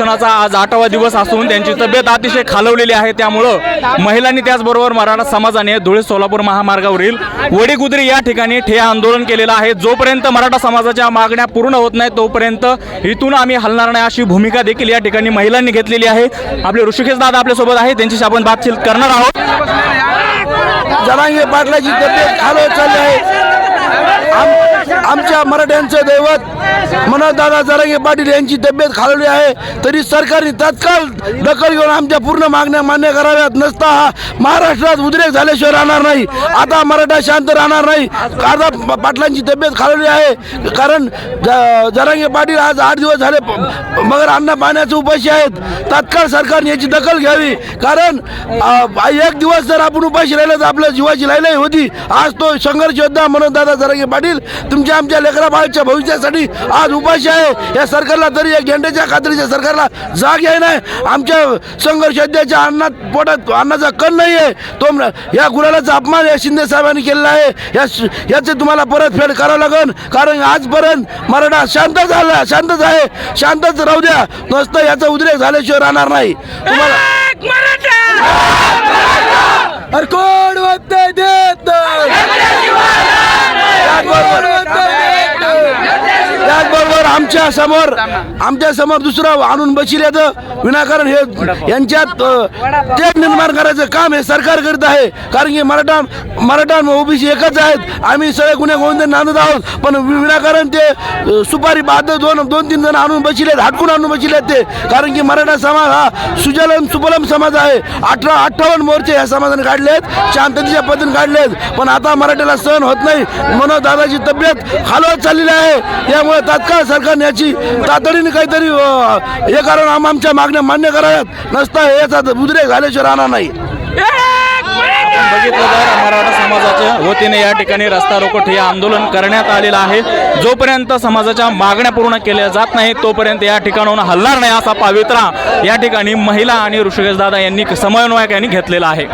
सणाचा आज आठवा दिवस असून त्यांची तब्येत अतिशय खालवलेली आहे. त्यामुळं महिलांनी त्याचबरोबर मराठा समाजाने धुळे सोलापूर महामार्गावरील वडीगुद्री या ठिकाणी ठिय्या आंदोलन केलेलं आहे. जोपर्यंत मराठा समाजाच्या मागण्या पूर्ण होत नाही तोपर्यंत इथून आम्ही हलणार नाही अशी भूमिका देखील या ठिकाणी महिलांनी घेतलेली आहे. आपले ऋषिकेश दादा आपल्यासोबत आहे त्यांच्याशी आपण बातचीत करणार आहोत. जरांगे पाटलाची तब्येत खालवत चालली आहे. आमच्या मराठ्यांचं दैवत मनोजदादा जरांगे पाटील यांची तब्येत खालवली आहे तरी सरकारने तत्काळ दखल घेऊन आमच्या पूर्ण मागण्या मान्य कराव्यात. नसता हा महाराष्ट्रात उद्रेक झाल्याशिवाय राहणार नाही. आता मराठा शांत राहणार नाही. आता पाटलांची तब्येत खालवली आहे. कारण ज- जरांगे पाटील आज आठ दिवस झाले मगर अन्न पाण्याचे उपाशी आहेत. तत्काळ सरकारने याची दखल घ्यावी. कारण एक दिवस जर आपण उपाशी राहिलं तर आपल्या जीवाची लाईलाई होती. आज तो संघर्ष योद्धा म्हणून जरांगे पाटील तुमच्या आमच्या लेकरा बाळाच्या भविष्यासाठी आज उपाशी आहे. या सरकारला तरी या गेंड्याच्या खात्रीच्या सरकारला जाग आहे नाही. आमच्या संघर्ष योद्ध्याच्या अन्नात पोटात अन्नाचा कण नाही आहे तो या गुलालाचा अपमान या शिंदे साहेबांनी केलेला आहे. या याचे तुम्हाला परतफेड करावं लागेल कारण आजपर्यंत मराठा शांत झाला शांतच आहे. शांतच राहू द्या. नसतं याचा उद्रेक झाल्याशिवाय राहणार नाही. तुम्हाला করব त्याचबरोबर आमच्यासमोर आमच्यासमोर दुसरं आणून बशील येतं विनाकारण हे यांच्यात तेढ निर्माण करायचं काम हे सरकार करीत आहे. कारण की मराठा मराठा ओबीसी एकच आहेत. आम्ही सगळे गुन्हे गोविंद नांदत आहोत. पण विनाकारण ते सुपारी बाद दोन दोन तीन जण आणून बसले हाटकून आणून बसले ते. कारण की मराठा समाज हा सुजलम सुफलम समाज आहे. अठरा अठ्ठावन्न मोर्चे या समाजाने काढले आहेत. शांततेच्या पद्धतीने काढले आहेत. पण आता मराठ्याला सहन होत नाही. म्हणून दादाची तब्येत खालवत चाललेली आहे. त्यामुळे तात्काळ सरकारने याची तातडीने काहीतरी हे कारण आम आमच्या मागण्या मान्य कराव्यात. नसता याचा उद्रेक झाल्याशिवाय राहणार नाही. बघितलं तर मराठा समाजाच्या वतीने या ठिकाणी रस्ता रोको हे आंदोलन करण्यात आलेलं आहे. जोपर्यंत समाजाच्या मागण्या पूर्ण केल्या जात नाही तोपर्यंत या ठिकाणाहून हलणार नाही असा पावित्रा या ठिकाणी महिला आणि ऋषिकेश दादा यांनी समन्वयकांनी घेतलेला आहे.